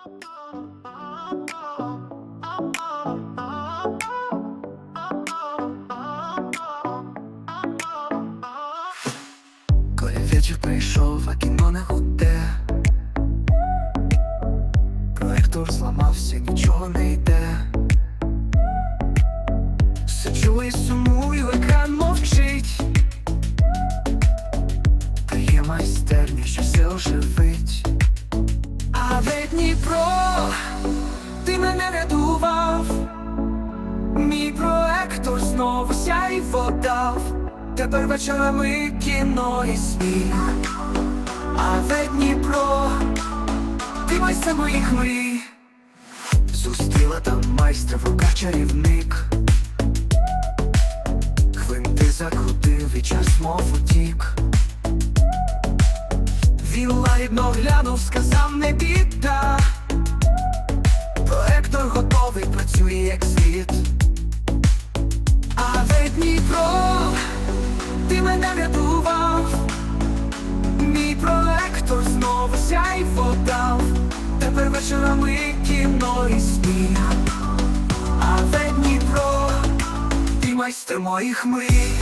Коли вечір прийшов, а кіно не гуде. Проектор зламався, нічого не йде. Сиджу і сумую, екран мовчить. Та є майстерня, що все оживить знову сяйво дав. Тепер вечорами кіно і сміх А ви Дніпро, ти майстер моїх мрій. Зустріла там майстра в руках чарівник Хвинти закрутив і час мов утік. Він лагідно глянув, сказав не біда Проектор готовий, працює як слід ти мене рятував Мій пролектор знову сяйво дав Тепер вечорами кіно і сміх А ведь Дніпро, ти майстер моїх мрій